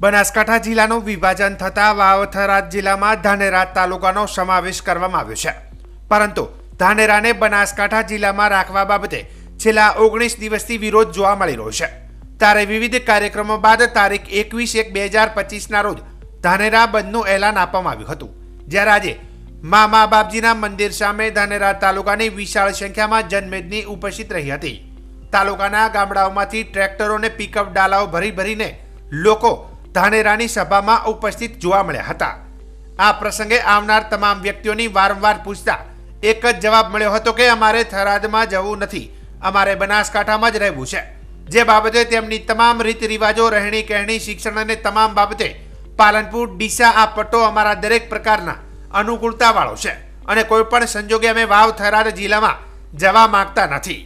બનાસકાંઠા જિલ્લાનું વિભાજન થતાં વાવથરા જિલ્લામાં ધાનેરા તાલુકાનો સમાવેશ કરવામાં આવ્યો છે. પરંતુ ધાનેરાને બનાસકાંઠા જિલ્લામાં રાખવા બાબતે છેલ્લા ઓગણીસ દિવસથી વિરોધ જોવા મળી રહ્યો છે. ત્યારે વિવિધ કાર્યક્રમો બાદ તારીખ એકવીસ એક બે હજાર પચીસના રોજ ધાનેરા બંધનું એલાન આપવામાં આવ્યું હતું. જ્યારે આજે મા મા બાપજીના મંદિર સામે ધાનેરા તાલુકાની વિશાળ સંખ્યામાં જનમેદની ઉપસ્થિત રહી હતી. તાલુકાના ગામડાઓમાંથી ટ્રેક્ટરોને પિકઅપ ડાલાઓ ભરી ભરીને લોકો ધાનેરાની સભામાં ઉપસ્થિત જોવા મળ્યા હતા. આ પ્રસંગે આવનાર તમામ વ્યક્તિઓની વારંવાર પૂછતા એક જ જવાબ મળ્યો હતો કે અમારે થરાદમાં જવું નથી. અમારે બનાસકાંઠામાં જ રહેવું છે. જે બાબતે તેમની તમામ રીત રિવાજો રહેણી કહેણી શિક્ષણ અને તમામ બાબતે પાલનપુર, ડીસા, આ પટ્ટો અમારા દરેક પ્રકારના અનુકૂળતાવાળો છે અને કોઈ પણ સંજોગે અમે વાવ થરાદ જિલ્લામાં જવા માંગતા નથી.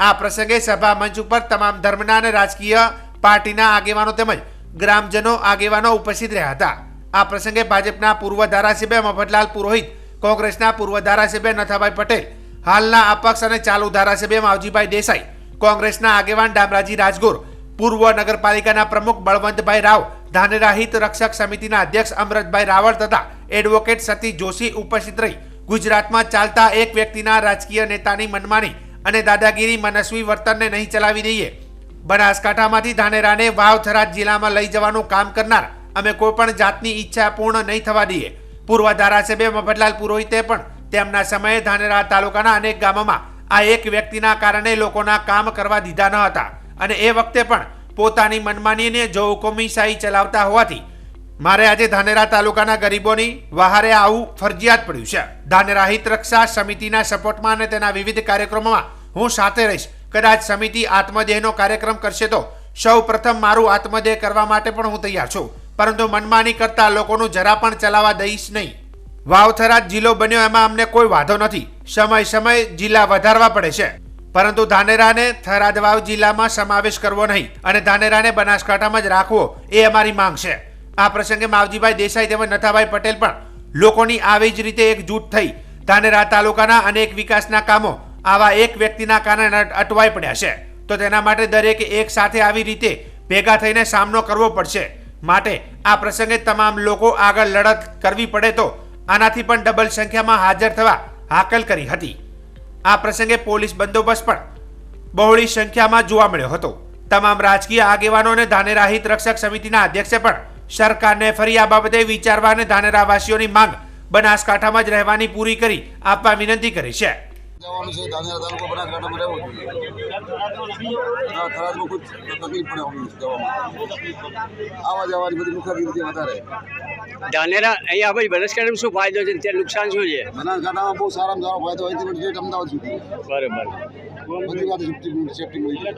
આ પ્રસંગે સભા મંચ ઉપર તમામ ધર્મના અને રાજકીય પાર્ટીના આગેવાનો તેમજ ગ્રામજનો આગેવાનો ઉપસ્થિત રહ્યા હતા. આ પ્રસંગે ભાજપના પૂર્વ ધારાસભ્ય મફતલાલ પુરોહિત, કોંગ્રેસના પૂર્વ ધારાસભ્ય નથાભાઈ પટેલ, હાલના અપક્ષ અને ચાલુ ધારાસભ્ય માવજીભાઈ દેસાઈ, કોંગ્રેસના આગેવાન ડામરાજી રાજગોર, પૂર્વ નગરપાલિકાના પ્રમુખ બળવંતભાઈ રાવ, ધાનેરા હિત રક્ષક સમિતિના અધ્યક્ષ અમરતભાઈ રાવળ તથા એડવોકેટ સતી જોશી ઉપસ્થિત રહી. ગુજરાતમાં ચાલતા એક વ્યક્તિના રાજકીય નેતાની મનમાની અને દાદાગીરી મનસ્વી વર્તનને નહીં ચલાવી દઈએ. બનાસકાંઠામાંથી ધાનેરાને વાવથરા જિલ્લામાં લઈ જવાનું કામ કરનાર અમે કોઈ પણ જાતની ઈચ્છા પૂર્ણ નહીં થવા દઈએ. પૂર્વ ધારાસભ્ય મફતલાલ પુરોહિતે પણ તેમના સમયે ધાનેરા તાલુકાના અનેક ગામોમાં આ એક વ્યક્તિના કારણે લોકોના કામ કરવા દીધા ન હતા અને એ વખતે પણ પોતાની મનમાનીને જો હુકુમીશાહી ચલાવતા હોવાથી મારે આજે ધાનેરા તાલુકાના ગરીબોની વહારે આવું ફરજિયાત પડ્યું છે. ધાનેરા હિત રક્ષા સમિતિના સપોર્ટમાં અને તેના વિવિધ કાર્યક્રમોમાં હું સાથે રહીશ. કદાચ સમિતિ આત્મદેહનો કાર્યક્રમ કરશે તો સૌ પ્રથમ મારું આત્મદેહ કરવા માટે પણ હું તૈયાર છું. પરંતુ મનમાની કરતા લોકોનું જરા પણ ચલાવવા દઈશ નહીં. વાવથરા જિલ્લો બન્યો એમાં અમને કોઈ વાંધો નથી. સમય સમય જિલ્લા વધારવા પડે છે. પરંતુ ધાનેરાને થરાદ વાવ જિલ્લામાં સમાવેશ કરવો નહીં અને ધાનેરાને બનાસકાંઠામાં જ રાખવો એ અમારી માંગ છે. આ પ્રસંગે માવજીભાઈ દેસાઈ તેમજ નથાભાઈ પટેલ પણ લોકોની આવી જ રીતે એકજૂટ થઈ. ધાનેરા તાલુકાના અનેક વિકાસના કામો આવા એક વ્યક્તિના કારણે અટવાઈ પડ્યા છે. તો તેના માટે દરેકે એક સાથે આવી રીતે ભેગા થઈને સામનો કરવો પડશે. માટે આ પ્રસંગે તમામ લોકો આગળ લડત કરવી પડે તો આનાથી પણ ડબલ સંખ્યામાં હાજર થવા હાકલ કરી હતી. આ પ્રસંગે પોલીસ બંદોબસ્ત પણ બહોળી સંખ્યામાં જોવા મળ્યો હતો. તમામ રાજકીય આગેવાનો અને ધાનેરાહિત રક્ષક સમિતિના અધ્યક્ષે પણ સરકારને ફરી આ બાબતે વિચારવા અને ધાનેરાવાસીઓની માંગ બનાસકાંઠામાં જ રહેવાની પૂરી કરી આપવા વિનંતી કરી છે. જવાનું છે ધાનેરા તાલુકો બનાસકાંઠામાં રહેવું જોઈએ હા થરાદમાં ખૂબ તકલીફ પડે અમને જવામાં. આવા જવાની બધી રીતે વધારે. ધાનેરા અહીંયા આપણે બનાસકાંઠામાં શું ફાયદો છે? ત્યાં નુકસાન શું છે? બનાસકાંઠામાં બહુ સારામાં સારો ફાયદો હોય છે અમદાવાદ સુધી. બરાબર. બધી વાત સેફટી મળી જાય.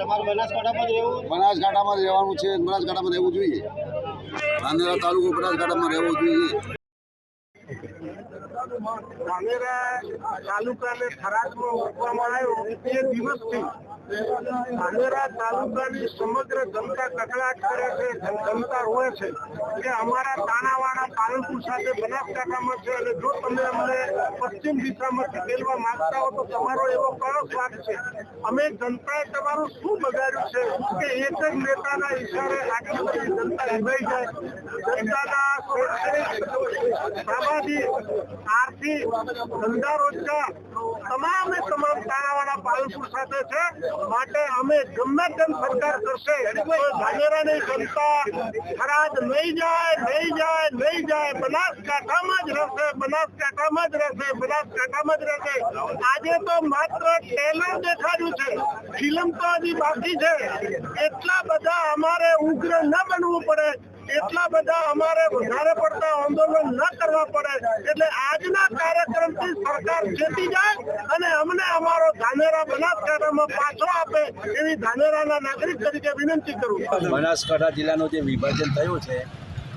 બનાસકાંઠામાં જ રહેવાનું છે બનાસકાંઠામાં રહેવું જોઈએ. ધાનેરા તાલુકો બનાસકાંઠામાં રહેવું જોઈએ. ધાનેરા તાલુકાને થરાદમાં મૂકવામાં આવ્યો એ દિવસથી ધાનેરા તાલુકાની સમગ્ર જનતા કકડાટ કરે છે જનતા રોએ છે. કે અમારા તાણાવાળા પાલનપુર સાથે બનાસકાંઠામાં છે અને જો તમે અમને પશ્ચિમ દિશામાંથી ખેલવા માંગતા હો તો તમારો એવો કયો સ્વાદ છે? અમે જનતાએ તમારું શું બગાડ્યું છે? કે એક જ નેતાના ઈશારે આટલી બધી જનતા નિભાઈ જાય? જનતાના શૈક્ષણિક સામાજિક, આર્થિક, ધંધા રોજગાર તમામે તમામ તાણાવાળા પાલનપુર સાથે છે. માટે અમે ગમે તેમ સરકાર કરશે. ધાનેરાની જનતા થરાદ નહીં જાય નહીં જાય નહીં જાય. બનાસકાંઠામાં જ રહેશે, બનાસકાંઠામાં જ રહેશે, બનાસકાંઠામાં જ રહેશે. આજે તો માત્ર ટેલર દેખાડ્યું છે. ફિલ્મ તો હજી બાકી છે. એટલા બધા અમારે ઉગ્ર ન બનવું પડે. એટલા બધા અમારે વધારે પડતા આંદોલન ન કરવા પડે. એટલે આજના સરકાર ચેતી જાય અને અમને અમારો ધાનેરા બનાસકાંઠામાં પાછો આપે એવી ધાનેરાના નાગરિક તરીકે વિનંતી કરું બનાસકાંઠા જિલ્લાનું જે વિભાજન થયું છે,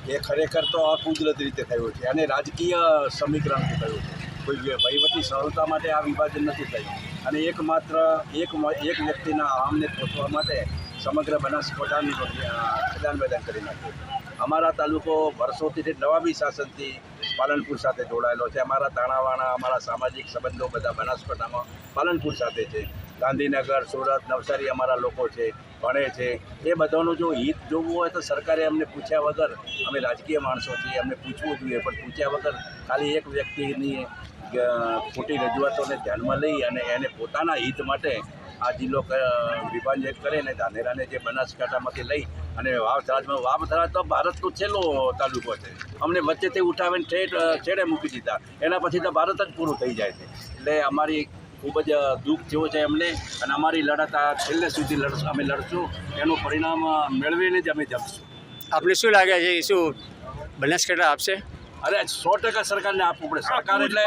એ ખરેખર તો અકુદરત રીતે થયું છે અને રાજકીય સમીકરણથી થયું છે. કોઈ વહીવટી સરળતા માટે આ વિભાજન નથી થયું. અને એકમાત્ર, એક એક વ્યક્તિના આમને પહોંચવા માટે સમગ્ર બનાસકાંઠાનું ખેદાન મેદાન કરી નાખ્યું અમારા તાલુકો વર્ષોથી જે નવાબી શાસનથી પાલનપુર સાથે જોડાયેલો છે. અમારા તાણાવાણા, અમારા સામાજિક સંબંધો બધા બનાસકાંઠામાં પાલનપુર સાથે છે. ગાંધીનગર, સુરત, નવસારી અમારા લોકો છે, ભણે છે. એ બધાનું જો હિત જોવું હોય તો સરકારે અમને પૂછ્યા વગર અમે રાજકીય માણસો છીએ. અમને પૂછવું જોઈએ, પણ પૂછ્યા વગર ખાલી એક વ્યક્તિની ખોટી રજૂઆતોને ધ્યાનમાં લઈ અને એને પોતાના હિત માટે આ જિલ્લો વિભાજન કરીને ધાનેરાને જે બનાસકાંઠામાંથી લઈ અને વાવથરાજમાં વાવથરાજ તો ભારતનો છેલ્લો તાલુકો છે. અમને વચ્ચેથી ઉઠાવીને ઠેઠ છેડે મૂકી દીધા. એના પછી તો ભારત જ પૂરું થઈ જાય છે. એટલે અમારી ખૂબ જ દુઃખ જેવો છે અમને અને અમારી લડત આ છેલ્લે સુધી લડશું. અમે લડશું. એનું પરિણામ મેળવીને જ અમે જમશું. આપને શું લાગે છે? એ શું બનાસકાંઠા આપશે? અરે સો ટકા સરકારને આપવું પડે. સરકાર એટલે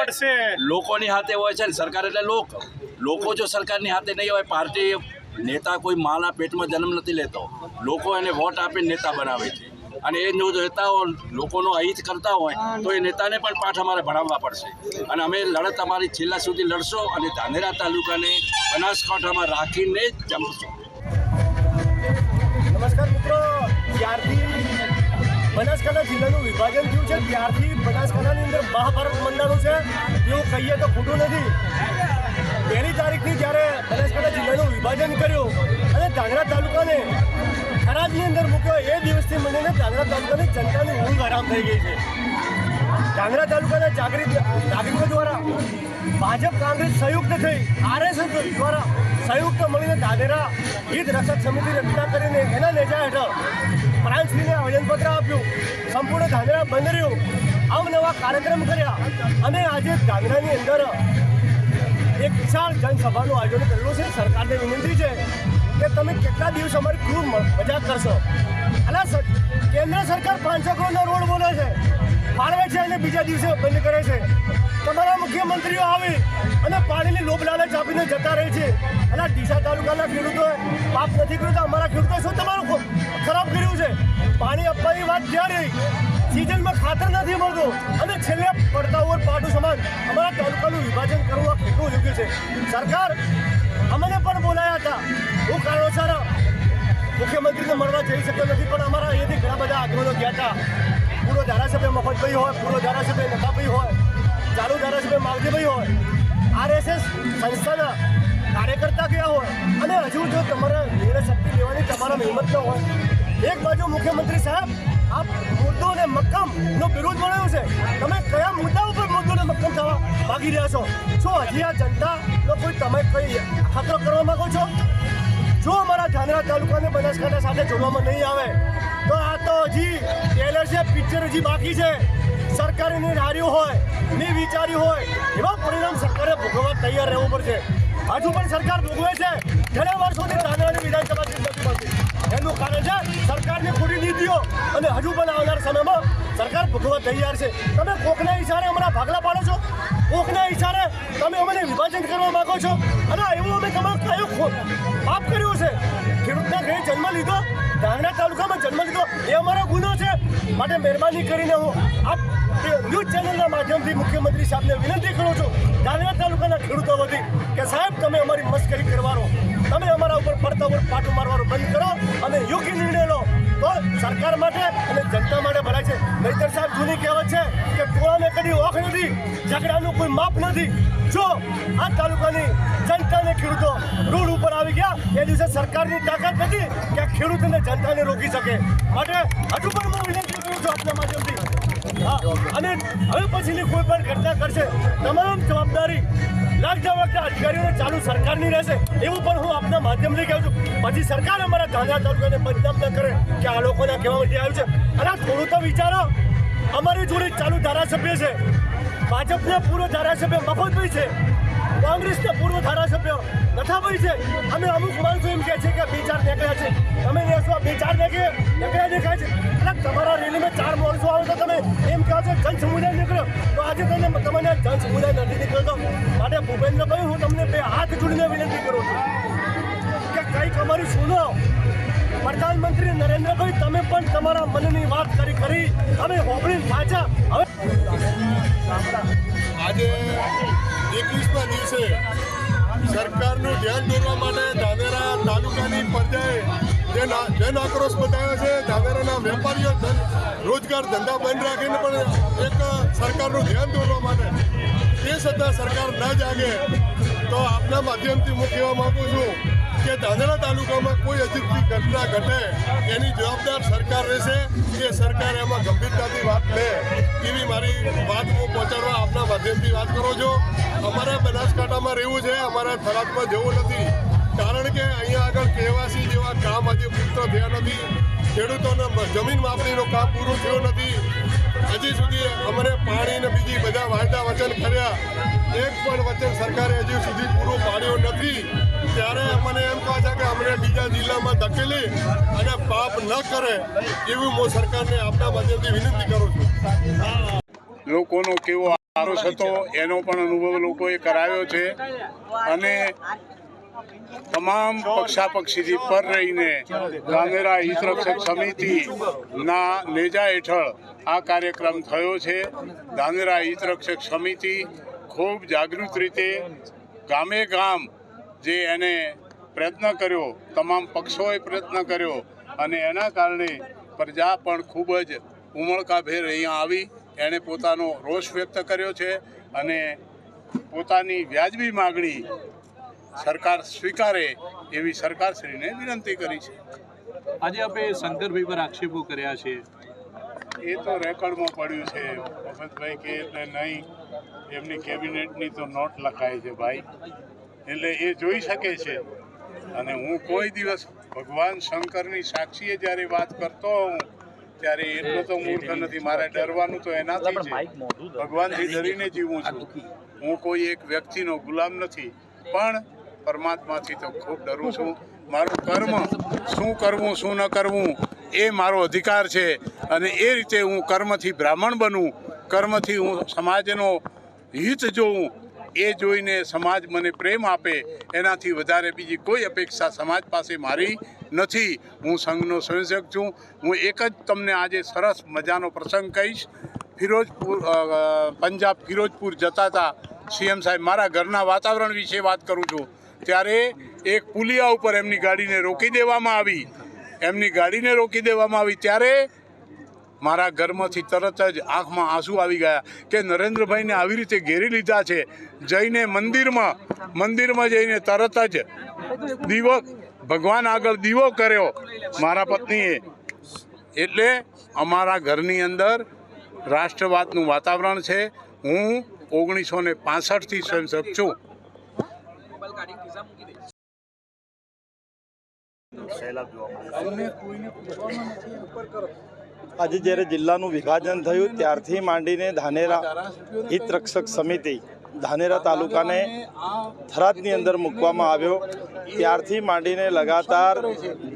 લોકોની હાથે હોય છે ને સરકાર એટલે લોક. લોકો જો સરકારની હાથે નહીં હોય પાર્ટી નેતા કોઈ માના પેટમાં જન્મ નથી લેતો. લોકો એને વોટ આપીને નેતા બનાવે છે. અને એ જો નેતાઓ લોકોનો અહિત કરતા હોય, તો એ નેતાને પણ પાઠ અમારે ભણાવવા પડશે. અને અમે લડત અમારી છેલ્લા સુધી લડશો અને ધાનેરા તાલુકાને બનાસકાંઠામાં રાખીને જ જમશું. નમસ્કાર મિત્રો. ત્યારથી બનાસકાંઠા જિલ્લાનું વિભાજન થયું છે. ત્યારથી બનાસકાંઠાની અંદર મહાભારત મંડાણું છે. એવું કહીએ તો ખોટું નથી. પહેલી તારીખથી જ્યારે બનાસકાંઠા જિલ્લાનું વિભાજન કર્યું અને ધાંગરા તાલુકાને ખરાજની અંદર મૂક્યો, એ દિવસથી મને ધાંગરા તાલુકાની જનતાની ઊંઘ આરામ થઈ ગઈ છે. ધાંગરા તાલુકાના જાગૃત નાગરિકો દ્વારા ભાજપ કોંગ્રેસ સંયુક્ત થઈ આરએસએસ દ્વારા સંયુક્ત મળીને ધાનેરા હિત રક્ષક સમિતિ રચના કરીને એના નેજા હેઠળ પ્રાંતશ્રીને આવેદનપત્ર આપ્યું. સંપૂર્ણ ધાનેરા બંધ રહ્યું. અવનવા કાર્યક્રમ કર્યા અને આજે ધાનેરાની અંદર એક વિશાળ જનસભાનું આયોજન કરેલું છે. સરકારને વિનંતી છે કે તમે કેટલા દિવસ અમારી મ- મજાક કરશો. અલા કેન્દ્ર સરકાર પાંચસો કરોડનો રોડ બોલે છે. ફાળવે છે અને બીજા દિવસે બંધ કરે છે. તમારા મુખ્યમંત્રીઓ આવી અને પાણીની લોભ લાલચ આપીને જતા રહે છે. અને ડીસા તાલુકાના ખેડૂતોએ પાપ નથી કર્યું તો અમારા ખેડૂતોએ શું તમારું ખરાબ કર્યું છે? પાણી આપવાની વાત ક્યાં રહી? સિઝનમાં ખાતર નથી મળતું. અને છેલ્લે પડતા ઉપર પાટું સમાન અમારા તાલુકાનું વિભાજન કરવું આ કેટલું યોગ્ય છે. સરકાર અમને પણ બોલાયા હતા. હું કારણોસર મુખ્યમંત્રીને મળવા જઈ શક્યો નથી, પણ અમારા અહીંયાથી ઘણા બધા આગેવાનો ગયા હતા. પૂર્વ ધારાસભ્ય મફતભાઈ હોય, પૂર્વ ધારાસભ્ય નકાભાઈ હોય, ચાલુ ધારાસભ્ય માવજીભાઈ હોય, આરએસએસ સંસ્થાના કાર્યકર્તા ગયા હોય, અને હજુ જો તમારા નિર્ણય શક્તિ લેવાની તમારા હિંમત ન હોય, એક બાજુ મુખ્યમંત્રી સાહેબ મુદ્દો અને મક્કમ નો વિરોધ મળ્યો છે. તમે કયા મુદ્દા ઉપર મુદ્દો ને મક્કમ થવા માગી રહ્યા છો? શું હજી આ જનતાનો કોઈ તમે કઈ ખતરો કરવા માંગો છો? જો અમારા ધાનેરા તાલુકાને બનાસકાંઠા સાથે જોડવામાં નહીં આવે, તો આ તો હજી ટેલર છે, પિક્ચર હજી બાકી છે. સરકારીની ધાર્યું હોય, ની વિચાર્યું હોય, એવા પરિણામ સરકારે ભોગવવા તૈયાર રહેવું પડશે. હજુ પણ સરકાર ભોગવે છે. ઘણા વર્ષોથી ધાનેરાની વિધાનસભા નથી મળતી. એનું કારણ છે સરકારની પૂરી નીતિઓ. અને હજુ પણ આવનાર સમયમાં સરકાર ભોગવવા તૈયાર છે. તમે કોકના ઈશારે હમણાં ભાગલા પાડો છો? કોકના ઈશારે તમે અમને વિભાજન કરવા માગો છો? અને એવું અમે તમારું કયું પાપ કર્યું છે? ખેડૂતના ઘરે જન્મ લીધો ધાંગડા તાલુકામાં જન્મ લીધો, એ અમારો ગુનો છે. માટે મહેરબાની કરીને હું આપ ન્યૂઝ ચેનલના માધ્યમથી મુખ્યમંત્રી સાહેબને વિનંતી કરું છું ધાંગડા તાલુકાના ખેડૂતો વતી, કે સાહેબ, તમે અમારી મસ્કરી કરવાનો તમે અમારા ઉપર પડતા ઉપર પાટું મારવાનું બંધ કરો અને યોગ્ય નિર્ણય લો. તો સરકાર માટે અને જનતા માટે ભરાય છે. નહીતર સાહેબ, જૂની કહેવત છે કે ટોળાને કદી ઓખ નથી, ઝઘડાનું કોઈ માપ નથી. જો આ તાલુકાની જનતાને ખેડૂતો રોડ ઉપર આવી ગયા, એ દિવસે સરકારની તાકાત નથી કે ખેડૂતોને જનતાને રોકી શકે. માટે હજુ પણ હું વિનંતી કરું છું આપના માધ્યમથી. અને હવે પછીની કોઈ પણ ઘટના કરશે તમામ જવાબદારી લાગતા વખતે અધિકારીઓને ચાલુ સરકારની રહેશે, એવું પણ હું આપના માધ્યમથી કહું છું. પછી સરકાર અમારા ધાંધા તાલુકાને બદનામ ન કરે કે આ લોકોના કહેવા માટે આવ્યું છે. અને થોડું તો વિચારો, અમારી જોડે ચાલુ ધારાસભ્ય છે. ભાજપના પૂર્વ ધારાસભ્ય મફતભાઈ છે. કોંગ્રેસના પૂર્વ ધારાસભ્ય નથાભાઈ છે. અમે અમુક માણસો એમ કહે છે કે બે ચાર નીકળ્યા છે. તમે રહેશો બે ચાર નીકળે નીકળ્યા દેખાય છે. એટલે તમારા રેલીમાં ચાર માણસો આવે તો તમે એમ કહો છો, જન સમુદાય નીકળ્યો તો આજે તમને તમને જન સમુદાય નથી નીકળતો. માટે ભૂપેન્દ્રભાઈ હું તમને બે હાથ જોડીને વિનંતી કરું છું કે કંઈક અમારી સુનો. પ્રધાનમંત્રી નરેન્દ્રભાઈ, તમે પણ તમારા મનની વાત કરી કરી અમે હોબળી સાચા. હવે આજે એકવીસમા દિવસે સરકારનું ધ્યાન દોરવા માટે ધાનેરા તાલુકાની પ્રજાએ જન આક્રોશ બતાવ્યો છે, ધાનેરાના વેપારીઓ રોજગાર ધંધા બંધ રાખીને પણ એક સરકારનું ધ્યાન દોરવા માટે તે છતાં સરકાર ન જાગે તો આપના માધ્યમથી હું કહેવા માગું છું કે ધાનેરા તાલુકામાં કોઈ અજીબની ઘટના ઘટે, એની જવાબદાર સરકાર રહેશે. એ સરકાર એમાં ગંભીરતાથી વાત લે એવી મારી વાત હું પહોંચાડવા આપના માધ્યમથી વાત કરો છો. અમારા બનાસકાંઠામાં રહેવું છે, અમારા થરાદમાં જવું નથી. કારણ કે અહીંયા આગળ કેવાસી જેવા કામ હજી પૂર્ણ થયા નથી. ખેડૂતોને જમીન માપણીનું કામ પૂરું થયું નથી. હજી સુધી અમને પાણી ને બીજી બધા વાયદા વચન કર્યા. એક પણ વચન સરકારે હજી સુધી પૂરું પાડ્યું નથી. ત્યારે અમને એમ કહે છે કે અમને બીજા જિલ્લામાં ધકેલી અને પાપ ન કરે એવી હું સરકારને આપના માધ્યમથી વિનંતી કરું છું. લોકોનો કેવો આરોસ હતો, એનો પણ અનુભવ લોકોએ કરાવ્યો છે. અને તમામ પક્ષાપક્ષીથી પર રહીને ધાનેરા હિતરક્ષક સમિતિના નેજા હેઠળ આ કાર્યક્રમ થયો છે. ધાનેરા હિતરક્ષક સમિતિ ખૂબ જાગૃત રીતે ગામે ગામ જે એને પ્રયત્ન કર્યો તમામ પક્ષોએ પ્રયત્ન કર્યો અને એના કારણે પ્રજા પણ ખૂબ જ ઉમળકાભેર અહીંયા આવી. એણે પોતાનો રોષ વ્યક્ત કર્યો છે અને પોતાની વ્યાજબી માગણી સરકાર સ્વીકારે એવી સરકારશ્રીને વિનંતી કરી છે. આજે આપણે શંકરભાઈ પર આક્ષેપો કર્યા છે. એ તો રેકોર્ડમાં પડ્યું છે. ભગતભાઈ કે એટલે નહીં એમની કેબિનેટની તો નોટ લખાય છે ભાઈ. એટલે એ જોઈ શકે છે. અને હું કોઈ દિવસ ભગવાન શંકરની સાક્ષીએ જ્યારે વાત કરતો હોઉં ત્યારે એટલો તો મૂર્ખ નથી. મારે ડરવાનું તો એનાથી છે. ભગવાનથી ડરીને જીવું છું. હું કોઈ એક વ્યક્તિનો ગુલામ નથી. પણ પરમાત્માથી તો ખૂબ ડરું છું. મારું કર્મ શું કરવું શું ન કરવું એ મારો અધિકાર છે. અને એ રીતે હું કર્મથી બ્રાહ્મણ બનું. કર્મથી હું સમાજનો હિત જોઉં. એ જોઈને સમાજ મને પ્રેમ આપે, એનાથી વધારે બીજી કોઈ અપેક્ષા સમાજ પાસે મારી નથી. હું સંઘનો સંયોજક છું. હું એક જ તમને આજે સરસ મજાનો પ્રસંગ કહીશ. ફિરોજપુર પંજાબ ફિરોજપુર જતા હતા સીએમ સાહેબ. મારા ઘરના વાતાવરણ વિશે વાત કરું છું. ત્યારે એક પુલિયા ઉપર એમની ગાડીને રોકી દેવામાં આવી. એમની ગાડીને રોકી દેવામાં આવી. ત્યારે મારા ઘરમાંથી તરત જ આંખમાં આંસુ આવી ગયા કે નરેન્દ્રભાઈને આવી રીતે ઘેરી લીધા છે. જઈને મંદિરમાં મંદિરમાં જઈને તરત જ દીવો ભગવાન આગળ દીવો કર્યો મારા પત્નીએ. એટલે અમારા ઘરની અંદર રાષ્ટ્રવાદનું વાતાવરણ છે. હું ઓગણીસો ને પાસઠથી સ્વયંસેવક છું. આજે જ્યારે જિલ્લાનું વિભાજન થયું ત્યારથી માંડીને ધાનેરા હિતરક્ષક સમિતિ ધાનેરા તાલુકાને થરાદની અંદર મૂકવામાં આવ્યો. ત્યારથી માંડીને લગાતાર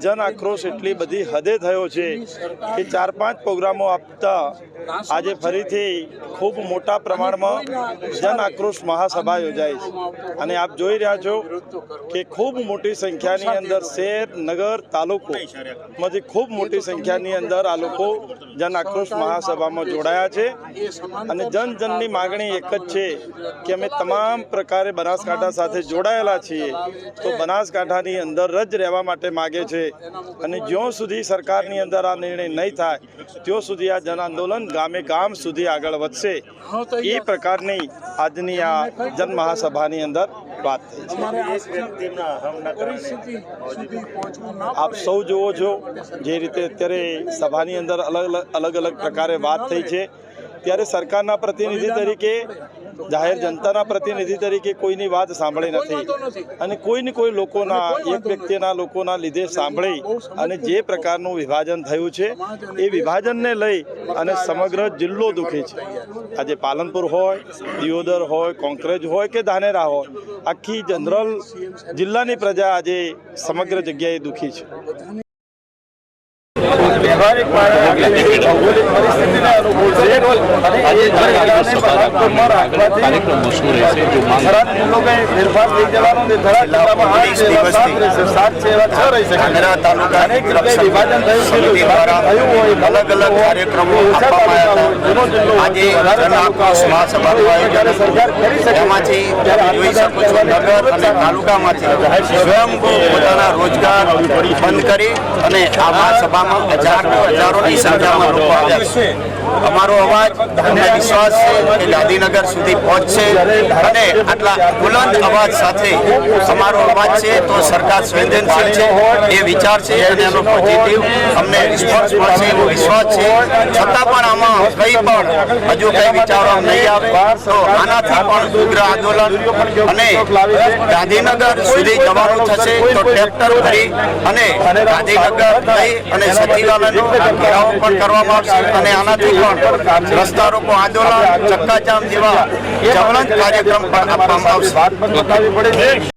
જન આક્રોશ એટલી બધી હદે થયો છે કે ચાર પાંચ પ્રોગ્રામો આપતા આજે ફરીથી ખૂબ મોટા પ્રમાણમાં જન આક્રોશ મહાસભા યોજાય છે. અને આપ જોઈ રહ્યા છો કે ખૂબ મોટી સંખ્યાની અંદર શહેર નગર તાલુકો માંથી ખૂબ મોટી સંખ્યાની અંદર આ લોકો જન આક્રોશ મહાસભામાં જોડાયા છે. અને જન જનની માગણી એક જ છે. કે અમે તમામ પ્રકારે બનાસકાંઠા સાથે જોડાયેલા છીએ તો બનાસકાંઠાની અંદર જ રહેવા માટે માગે છે. અને જ્યાં સુધી સરકારની અંદર આ નિર્ણય નહીં થાય ત્યાં સુધી આ જનઆંદોલન ગામે ગામ સુધી આગળ વધશે. એ પ્રકારની આજની આ જન મહાસભાની અંદર વાત થઈ છે. આપ સૌ જુઓ છો જે રીતે અત્યારે સભાની અંદર અલગ અલગ અલગ અલગ પ્રકારે વાત થઈ છે. ત્યારે સરકારના પ્રતિનિધિ તરીકે જાહેર જનતાના પ્રતિનિધિ તરીકે કોઈની વાત સાંભળી નથી. અને કોઈને કોઈ લોકોના એક વ્યક્તિના લોકોના લીધે સાંભળી અને જે પ્રકારનું વિભાજન થયું છે એ વિભાજનને લઈ અને સમગ્ર જિલ્લો દુખી છે. આજે પાલનપુર હોય દિયોદર હોય કોંકરેજ હોય કે ધાનેરા હોય આખી જનરલ જિલ્લાની પ્રજા આજે સમગ્ર જગ્યાએ દુઃખી છે. વ્યવહારિક ભૌગોલિક પરિસ્થિતિને અનુકૂળ છે અને એ જિલ્લાને રાખવાથી થરાદ જિલ્લો કંઈ ફેરફાર થઈ જવાનો નથી. થરાદ જિલ્લામાં આઠ છે સાત રહેશે, સાત છે એવા છ રહી શકે. અનેક જગ્યાએ વિભાજન થયું છે. થયું હોય, અલગ અલગ કાર્યક્રમો ઓછા જૂનો જિલ્લો હોય, વધારે તાલુકા હોય. જ્યારે સરકાર કરી શકે એમાંથી જોઈ શકો છો નગર અને તાલુકામાંથી સ્વયં પોતાના રોજગાર બંધ કરી અને આ મહાસભામાં હજાર હજારોની સંખ્યામાં લોકો આવ્યા. છે. અમારો અવાજ અમને વિશ્વાસ છે કે ગાંધીનગર સુધી પહોંચશે અને આટલા બુલંદ અવાજ સાથે અમારો અવાજ છે તો સરકાર સંવેદનશીલ છે એ વિચાર છે અને એનો પોઝિટિવ અમને રિસ્પોન્સ મળશે એવો વિશ્વાસ છે. છતાં પણ આમાં કંઈ પણ હજુ કંઈ વિચારો નહીં આવે તો આનાથી પણ ઉગ્ર આંદોલન અને ગાંધીનગર સુધી જવાનું થશે તો ટ્રેક્ટર ભરી અને ગાંધીનગર થઈ અને સચિવાલયનો ઘેરાવો પણ કરવામાં આવશે અને આનાથી પણ રસ્તા રોકો આંદોલન, ચક્કાજામ જેવા જ્વલંત કાર્યક્રમ પણ આપવામાં આવશે.